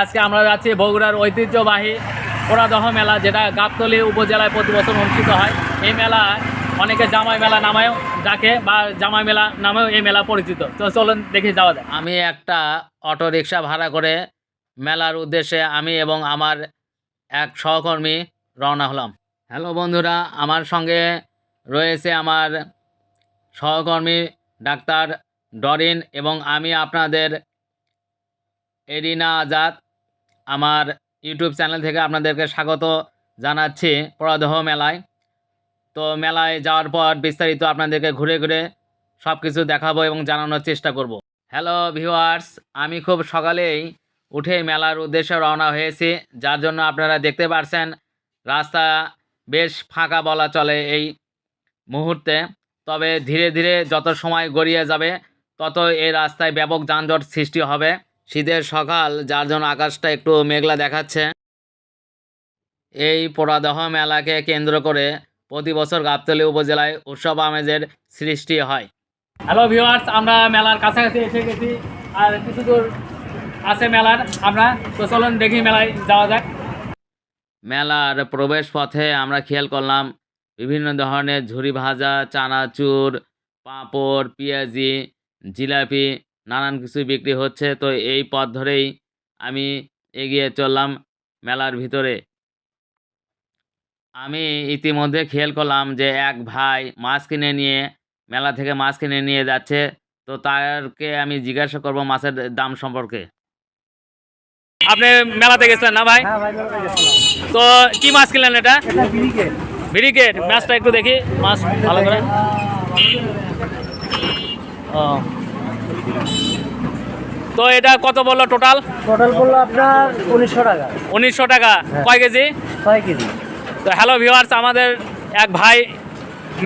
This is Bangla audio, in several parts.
আজকে আমরা যাচ্ছি বগুড়ার ঐতিহ্যবাহী পোড়াদহ মেলা, যেটা গাবতলী উপজেলায় প্রতি বছর অনুষ্ঠিত হয়। এই মেলা অনেকে জামাই মেলা নামেও ডাকে বা জামাই মেলা নামেও এই মেলা পরিচিত। তো চলুন দেখে যাওয়া যায় আমি একটা অটো রিক্সা ভাড়া করে মেলার উদ্দেশ্যে আমি এবং আমার এক সহকর্মী রওনা হলাম। হ্যালো বন্ধুরা, আমার সঙ্গে রয়েছে আমার সহকর্মী ডাক্তার ডরিন এবং আমি আপনাদের এরিনা আজাদ, আমার ইউটিউব চ্যানেল থেকে আপনাদেরকে স্বাগত জানাচ্ছি পরাদহ মেলায়। তো মেলায় যাওয়ার পর বিস্তারিত আপনাদেরকে ঘুরে ঘুরে সব কিছু দেখাবো এবং জানানোর চেষ্টা করব। হ্যালো ভিউয়ার্স আমি খুব সকালেই উঠে মেলার উদ্দেশ্যে রওনা হয়েছি, যার জন্য আপনারা দেখতে পারছেন রাস্তা বেশ ফাঁকা বলা চলে এই মুহূর্তে। তবে ধীরে ধীরে যত সময় গড়িয়ে যাবে তত এই রাস্তায় ব্যাপক যানজট সৃষ্টি হবে। শীতের সকাল যার জন্য আকাশটা একটু মেঘলা দেখাচ্ছে। এই পোড়াদহ মেলাকে কেন্দ্র করে প্রতি বছর গাবতলী উপজেলায় উৎসব আমেজের সৃষ্টি হয়। হ্যালো ভিউয়ার্স আমরা মেলার কাছাকাছি এসে গেছি। আর কিছু দূর আছে মেলার। আমরা তো চলুন দেখি মেলায় যাওয়া যাক। মেলার প্রবেশ পথে আমরা খেয়াল করলাম বিভিন্ন ধরনের ঝুরি ভাজা চানাচুর পাঁপড় পেঁয়াজি জিলাপি নানান কিছু বিক্রি হচ্ছে। তো এই পথ ধরেই আমি এগিয়ে চললাম মেলার ভিতরে। আমি ইতিমধ্যে খেয়াল করলাম যে এক ভাই মাছ কিনে নিয়ে মেলা থেকে মাছ কিনে নিয়ে যাচ্ছে। তো তারকে আমি জিজ্ঞাসা করব মাছের দাম সম্পর্কে। আপনি মেলাতে গেছিলেন না ভাই? হ্যাঁ তো কি মাছ কিনলেন এটা? এটা ব্রিকেট। মাছটা একটু দেখি। মাছ ভালো করে। ও। তো এটা কত বলল টোটাল? টোটাল পড়ল আপনার উনিশশো টাকা। উনিশশো টাকা। হ্যাঁ। কয় কেজি? ছয় কেজি। তো হ্যালো ভিউয়ার্স আমাদের এক ভাই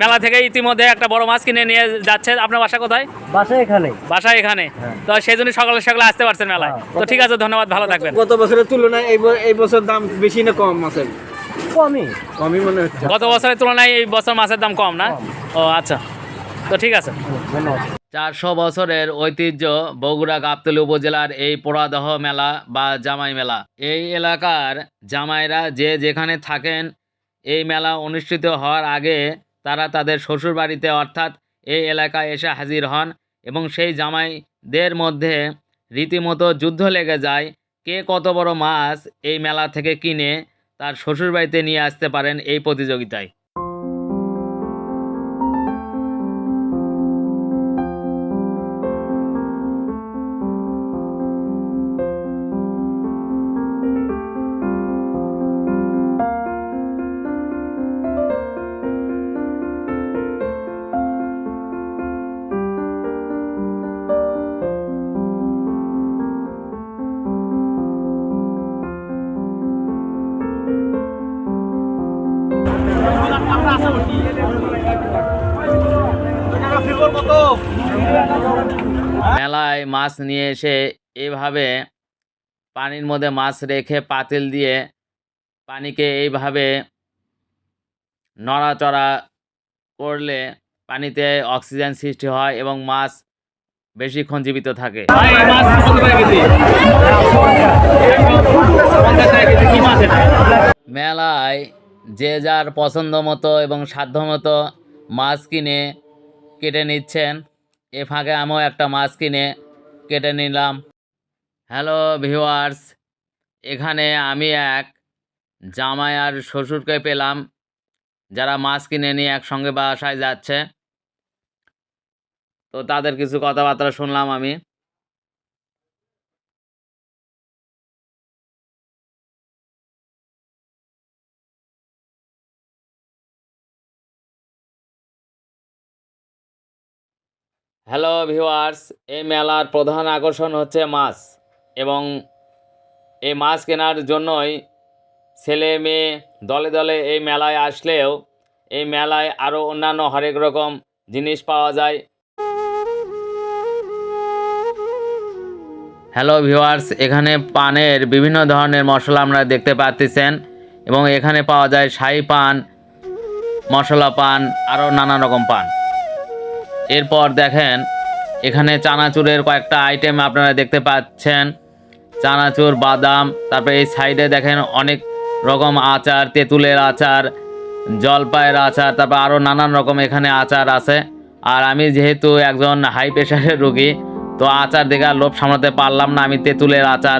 মেলা থেকে ইতিমধ্যে একটা বড় মাছ কিনে নিয়ে যাচ্ছে। আপনার বাসা কোথায়? বাসা এখানে। বাসা এখানে। হ্যাঁ। তো সেই জন্য সকালে সকালে আসতে পারছেন মেলায়। হ্যাঁ। তো ঠিক আছে ধন্যবাদ ভালো থাকবেন। গত বছরের তুলনায় এই বছর দাম বেশি না কম মাছের? কমই। কমই মনে হচ্ছে। গত বছরের তুলনায় এই বছর মাছের দাম কম না? ও আচ্ছা। তো ঠিক আছে। চারশো বছরের ঐতিহ্য বগুড়া গাবতলী উপজেলার এই পোড়াদহ মেলা বা জামাই মেলা। এই এলাকার জামাইরা যে যেখানে থাকেন, এই মেলা অনুষ্ঠিত হওয়ার আগে তারা তাদের শ্বশুর বাড়িতে অর্থাৎ এই এলাকায় এসে হাজির হন এবং সেই জামাইদের মধ্যে রীতিমতো যুদ্ধ লেগে যায়, কে কত বড় মাছ এই মেলা থেকে কিনে তার শ্বশুর বাড়িতে নিয়ে আসতে পারেন এই প্রতিযোগিতায়। মেলায় মাছ নিয়ে এসে এভাবে পানির মধ্যে মাছ রেখে পাতিল দিয়ে পানিকে এইভাবে নড়াচড়া করলে পানিতে অক্সিজেন সৃষ্টি হয় এবং মাছ বেশিক্ষণ জীবিত থাকে। মেলায় যে যার পছন্দ মতো এবং সাধ্য মতো মাছ কিনে কেটে নিচ্ছেন। এ ফাঁকে আমিও একটা মাছ কিনে কেটে নিলাম। হ্যালো ভিউয়ার্স এখানে আমি এক জামাই আর শ্বশুরকে পেলাম, যারা মাছ কিনে নিয়ে একসঙ্গে বাসায় যাচ্ছে। তো তাদের কিছু কথাবার্তা শুনলাম আমি। হ্যালো ভিউয়ার্স, এই মেলার প্রধান আকর্ষণ হচ্ছে মাছ এবং এই মাছ কেনার জন্যই ছেলে মেয়ে দলে দলে এই মেলায় আসলেও এই মেলায় আরও অন্যান্য হরেক রকম জিনিস পাওয়া যায়। হ্যালো ভিউয়ার্স, এখানে পানের বিভিন্ন ধরনের মশলা আমরা দেখতে পাচ্ছেন এবং এখানে পাওয়া যায় শাহি পান, মশলা পান, আরও নানা রকম পান। এরপর দেখেন, এখানে চানাচুরের কয়েকটা আইটেম আপনারা দেখতে পাচ্ছেন। চানাচুর, বাদাম, তারপরে এই সাইডে দেখেন অনেক রকম আচার, তেঁতুলের আচার, জলপাইয়ের আচার, তারপর আরও নানান রকম এখানে আচার আছে। আর আমি যেহেতু একজন হাই প্রেশারের রোগী, তো আচার দেখে আর লোভ সামলাতে পারলাম না আমি তেঁতুলের আচার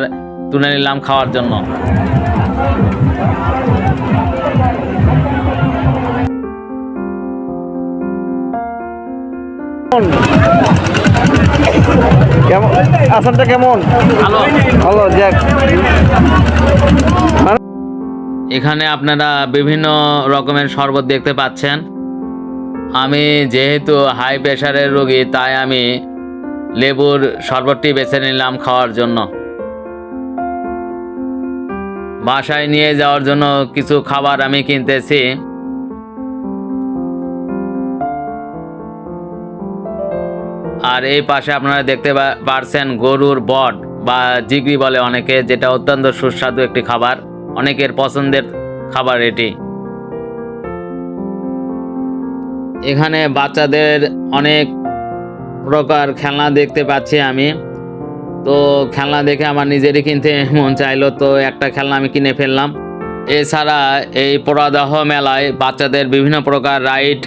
তুলে নিলাম খাওয়ার জন্য। কেমন? আসামটা কেমন? ভালো। যাক। এখানে আপনারা বিভিন্ন রকমের শরবত দেখতে পাচ্ছেন। আমি যেহেতু হাই প্রেশারের রোগী তাই আমি লেবুর শরবতটি বেছে নিলাম খাওয়ার জন্য। বাসায় নিয়ে যাওয়ার জন্য কিছু খাবার আমি কিনতেছি। আর এই পাশে আপনারা দেখতে পারছেন গরুর বট বা জিগরি বলে অনেকে, যেটা অত্যন্ত সুস্বাদু একটি খাবার, অনেকের পছন্দের খাবার এটি। এখানে বাচ্চাদের অনেক প্রকার খেলনা দেখতে পাচ্ছি আমি। তো খেলনা দেখে আমার নিজেরই কিনতে মন চাইলো, তো একটা খেলনা আমি কিনে ফেললাম। এছাড়া এই পোড়াদহ মেলায় বাচ্চাদের বিভিন্ন প্রকার রাইড,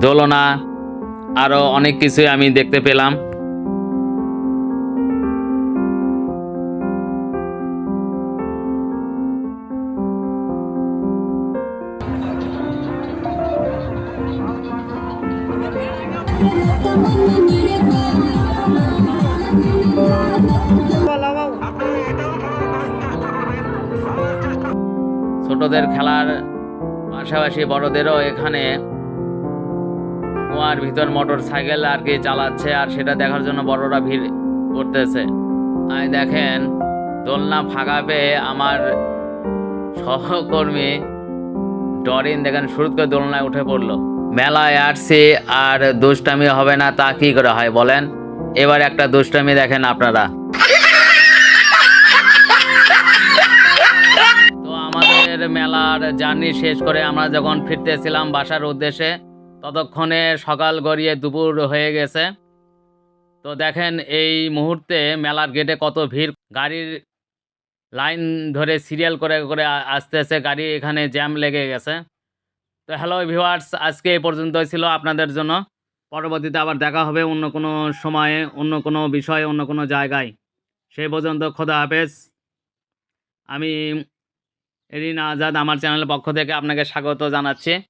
দোলনা আরও অনেক কিছুই আমি দেখতে পেলাম। ছোটদের খেলার পাশাপাশি বড়দেরও এখানে কুয়ার ভিতর মোটর সাইকেল আর কি চালাচ্ছে আর সেটা দেখার জন্য বড়রা ভিড় করতেছে। আর দেখেন, দোলনা ফাঁকা পেয়ে আমার সহকর্মী ডরিন দেখেন শুরু করে দোলনায় উঠে পড়ল। মেলায় আসছি আর দুষ্টামি হবে না, তা কি করে হয় বলেন? এবার একটা দুষ্টামি দেখেন আপনারা। তো আমাদের মেলার জার্নি শেষ করে আমরা যখন ফিরতেছিলাম বাসার উদ্দেশ্যে ততক্ষণে সকাল গড়িয়ে দুপুর হয়ে গেছে। তো দেখেন, এই মুহূর্তে মেলার গেটে কত ভিড়। গাড়ির লাইন ধরে সিরিয়াল করে করে আ- আসতেছে, গাড়ি এখানে জ্যাম লেগে গেছে। তো হ্যালো ভিউয়ার্স আজকে এই পর্যন্তই ছিল আপনাদের জন্য। পরবর্তীতে আবার দেখা হবে অন্য কোনো সময়ে, অন্য কোনো বিষয়ে, অন্য কোনো জায়গায়। সেই পর্যন্ত খোদা হাফেজ। আমি এরিন আজাদ, আমার চ্যানেলের পক্ষ থেকে আপনাকে স্বাগত জানাচ্ছি।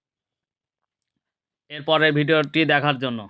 এরপরের ভিডিওটি দেখার জন্য।